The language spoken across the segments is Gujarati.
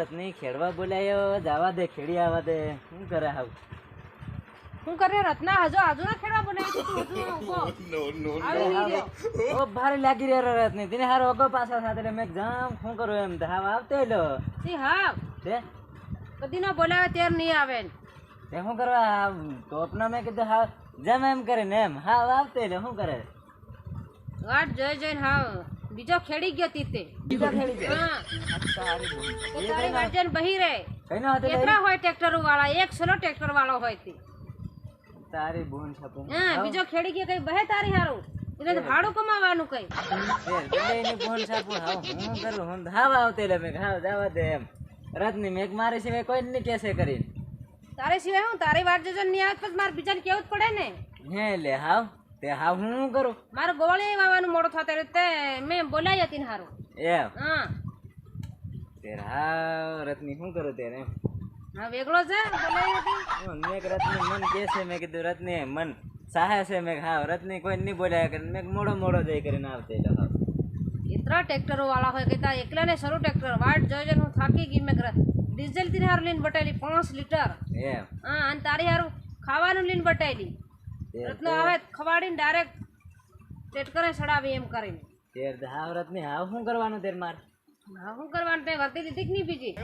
રત્ની ખેડવા બોલાયો જવા દે ખેડી આવા દે. શું કરે હાવ? હું કરે? રત્ના હજુ આજુ ના ખેડવા તું હજુ રહ્યો. ઓ ભારે લાગી રહ્યો રત્ની તેને હારો અગો પાછા સાથે મેં જામ શું કરું એમ? તો હાવ આવતો લો સી હાવ. તે? કદી ના બોલાવે તેર નહીં આવે. તે શું કરવા ટોપના મેં કીધું હાવ જેમ એમ કરે ને એમ. હાવ આવતો લે શું કરે? વાટ જોઈ જોઈને હાવ. બીજો ખેડી ગયો તીતે બીજા ખેડી હા. તો તારી બહી રહે કેટલા હોય ટ્રેક્ટર વાળા એક સલો ટ્રેક્ટર વાળો હોય તે. તારી બોન છપો હા બીજો ખેડી ગયો કઈ બહે તારી હારું? એટલે ભાડું કમાવાનું કઈ. એને બોન છપો હા હું કરું? હું તો આવતે લે મે મેં દાવા દે એમ. રતની મેઘ મારે સિવાય કોઈ નહીં કેસે કરીને. તારે સિવાય હું? તારી વાત જજન નહીં આવે તો મારે બીજાને કેવું જ પડે ને? હે લે હાવ. તે હા હું શું કરું? મારો ગોળી વાવાનું મોડું થતું તે મેં બોલાઈ હતી ને હારું. એમ? હા. તે હા રત્ની શું કરું તેને હા વેગળો છે બોલાઈ હતી. હું મેં રત્ની મન કે છે મેં કીધું રત્ની મન સાહે છે. મેં હા રત્ની કોઈ નહીં બોલ્યા. કરે મેં મોડો મોડો જઈ કરીને આવતે લો હાવ એટલા ટ્રેક્ટરો વાળા હોય તાર એકલા ને શરૂ ટ્રેક્ટર વાટ જોઈ હું થાકી ગઈ મેં ડીઝલથી હારું લઈને બટાયેલી પાંચ લીટર. એમ? હા અને તારી હારું ખાવાનું લઈને બટાયેલી રત્નો આવે ખવાડીને ડાયરેક્ટ ટેટકરે ચડાવી એમ કરીને. તેર હાવ રત્ની હાવ શું કરવાનું તેર માર? હા શું કરવાનું? તે વર્તી લીધી કે નહીં બીજી?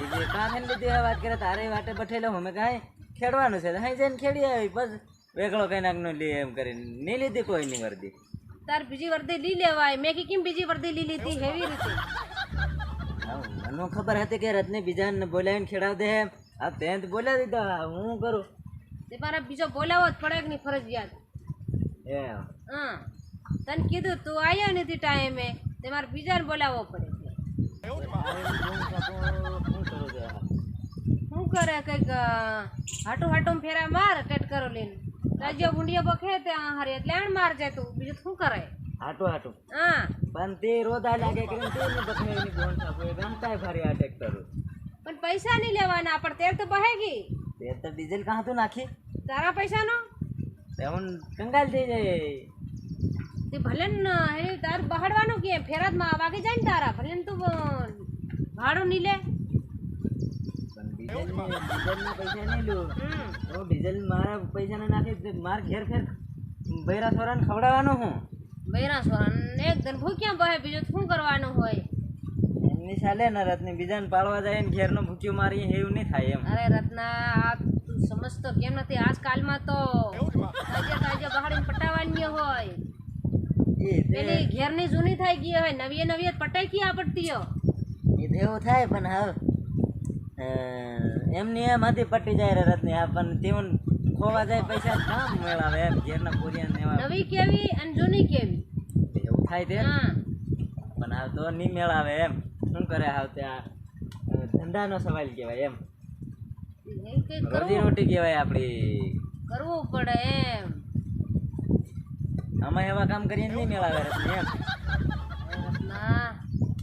બીજી કાં થઈને લીધી વાત કરે તારે વાટે બઠેલો અમે કાંઈ ખેડવાનું છે. હા જઈને ખેડી આવી. બસ વેગળો કઈ નાખનો લે એમ કરીને. નહીં લીધી કોઈ નહીં વર્દી. તાર બીજી વર્દી લઈ લેવાય. મેં કી કેમ બીજી વર્દી લઈ લીધી? હેવી રીતે. મને ખબર હતી કે રતને બીજાને બોલાવીને ખેડાવ દે એમ. આ તો બોલાવી દીધો. હું કરું? તે મારા બીજો બોલાવો જ પડે કે નહીં ફરજિયાત? હા. તને કીધું તું આવ્યો નથી ટાઈમે તે મારે બીજાને બોલાવવો પડે શું કરું કંઈક હાટું હાટું ફેરા માર ટેટ કરો લઈને. તાજો ગુંડિયો બખે તે હારે એટલે આણ માર જાય તું. બીજું શું કરે? હાટું હાટું. હા. પણ તે રોદા લાગે કરીને તે ની બખેની બોન છાપો એ ગમતાય ભારે આ ટ્રેક્ટર પણ પૈસા નહીં લેવાના પણ તેર તો બહેગી તે તો ડીઝલ કાં તું નાખી? તારા પૈસાનો? તે હું કંગાલ થઈ જાય. તે ભલે ને હે તાર બહાડવાનું કે ફેરાતમાં વાગે જાય ને તારા ભલે ને તું ભાડું નહીં લે. ડીઝલ ના પૈસા નહીં હમ. હું ડીઝલ મારા પૈસાને નાખી માર ઘેર ફેર બૈરા છોરાને ખવડાવવાનું હું. બૈરા સોરા એક દન ભૂક્યા બહે બીજું શું કરવાનું હોય? એમની ચાલે ને રત્ની બીજાને પાડવા જાય ને ઘેરનો ભૂક્યું મારી એવું નહીં થાય એમ. અરે રત્ના આ તું સમજતો કેમ નથી? આજકાલમાં તો તાજે તાજે બહાડીને પટાવાની હોય. એ પેલી ઘેરની જૂની થઈ ગઈ હોય નવીએ નવીએ પટાઈ કી આપડતી એ એવું થાય પણ હવે એમની એમ હતી પટી જાય રે રત્ની આ પણ તેવું ખોવા જાય પૈસા કામ મેળાવે એમ ઘેરના પૂરિયા ને એવા નવી કેવી અને જૂની કેવી? એવું થાય તે પણ હાવ તો નહીં મેળાવે એમ. શું કરે હાવ ત્યાં? ધંધાનો સવાલ કહેવાય એમ. રોજી રોટી કહેવાય આપણી કરવું પડે એમ. અમે એવા કામ કરીને નહીં મેળાવે એમ.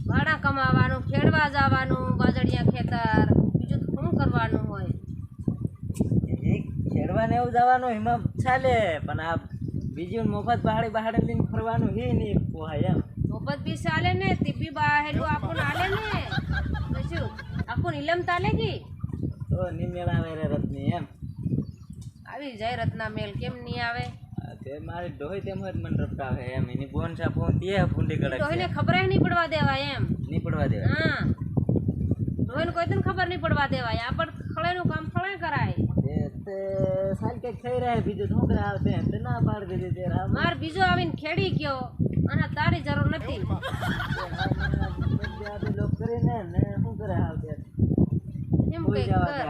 ભાડા કમાવાનું ખેડવા જવાનું બાજડિયા ખેતર બીજું તો શું કરવાનું હોય? ખેડવાને એવું જવાનું એમાં ચાલે પણ આ બીજું મફત પહાડી પહાડી લઈને ફરવાનું હે નહીં પોહાય એમ. મોફત બી ચાલે ને તે બાહેલું આપણને આલે ને પછી આખું નીલમ તાલે કી તો મેળાવે રે રત્ની એમ આવી જાય રત્ના મેલ કેમ નહીં આવે તે મારી ડોહી તેમ જ મને રપટાવે એમ એની બોન છાપો તે ફૂંડી કડક ડોહીને ખબર ખબર નહીં પડવા દેવાય એમ નહીં પડવા દેવા હા ડોહીને કોઈ તને ખબર નહીં પડવા દેવાય આ પણ ખળેનું કામ ખળે કરાય તે સાલ કે થઈ રહે બીજું ઢોકરા તે ના પાડ દીધી માર બીજો આવીને ખેડી ગયો અને તારી જરૂર નથી. ને એમ કોઈ કર.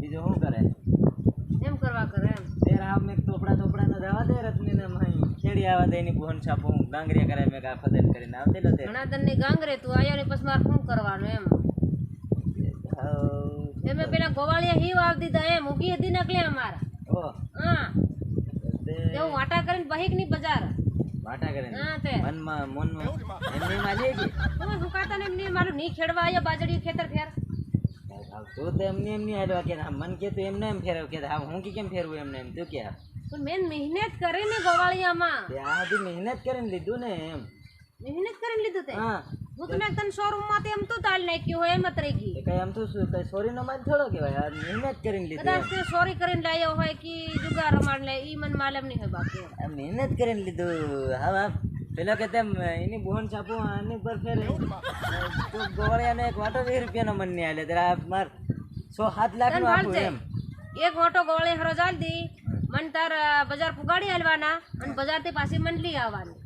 બીજું શું કરે? એમ કરવા કરે એમ. તે રામ મેં ટોપડા તોપડા ને દે રત્ની ને મહી ખેડી આવા દે એની બોન છાપો હું ડાંગરિયા કરે મેં કા કરીને આવતે લો તે. ઘણા ગાંગરે તું આયો ને પછી મારે શું કરવાનું એમ? હાવ, પેલા ગોવાળિયા હીવ આવી દીધા એમ ઉગી હતી નકલે અમારા. હા. તે વાટા કરીને બહીકની બજાર. વાટા કરે હા તે. મનમાં મનમાં. એમની માં લે કે હું સુકાતા ને એમની મારું ની ખેડવા આવ્યો બાજડી ખેતર ફેર. તો તો એમની એમની હાલવા કે મન કે તો એમને એમ ફેરવ કે હા હું કે કેમ ફેરવું એમને એમ તું કે. પણ મેં મહેનત કરી ને ગોવાળિયામાં તે આ બધી મહેનત કરીને લીધું ને એમ. મહેનત કરીને લીધું તે? હા. હું તો મેં તને શોરૂમમાંથી એમ તો તાલ નાખ્યું હોય એમ જ રહી ગઈ. કઈ એમ તો શું કઈ સોરીનો માલ થોડો કહેવાય? આ મહેનત કરીને લીધી કદાચ તે સોરી કરીને લાવ્યો હોય કે જુગાર રમાડ લે ઈ મન માલમ નહીં હોય બાકી. મહેનત કરીને લીધું. હા પેલો કે તેમ એની બોહન છાપું આની પર ફેર તું ગોળિયાને એક વાટો વીસ રૂપિયાનો મન નહીં આલે. તારા માર સો સાત લાખ તને આપું એમ. એક ઓટો ગોળે હરો ચાલ દી. મન તાર બજાર પુગાડી હાલવાના અને બજારથી પાછી લઈ આવવાની.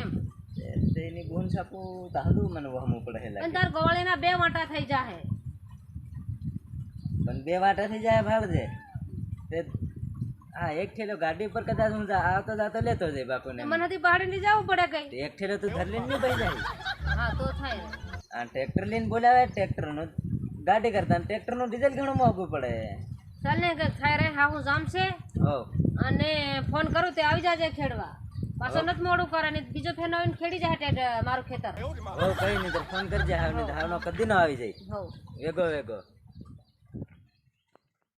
એમ. એની બોહન છાપુ તાંડું મને વહમું પડે લાગે. તાર ગોળેના બે વાટા થઈ જાહે. પણ બે વાટા થઈ જાય ભાળજે તે હા એક ઠેલો ગાડી પર કદાચ હું આવતો જાતો લેતો જાય બાપુને મને હતી લઈ જવું પડે કઈ? એક ઠેલો તું ધર લઈને ભાઈ જાય. હા તો થાય. આ ટ્રેક્ટર લઈને બોલાવે ટ્રેક્ટરનું ગાડી કરતા ટ્રેક્ટરનું ડીઝલ ઘણું મોંઘું પડે. ચાલ ને થાય રે હા હું જામશે અને ફોન કરું તે આવી જાજે ખેડવા. પાછો નત મોડું કરે ને બીજો ફેન આવીને ખેડી જાય ટેડ મારું ખેતર. હો કઈ નહીં તો ફોન કરજે હાવ નહીં કદી ન આવી જાય. વેગો વેગો.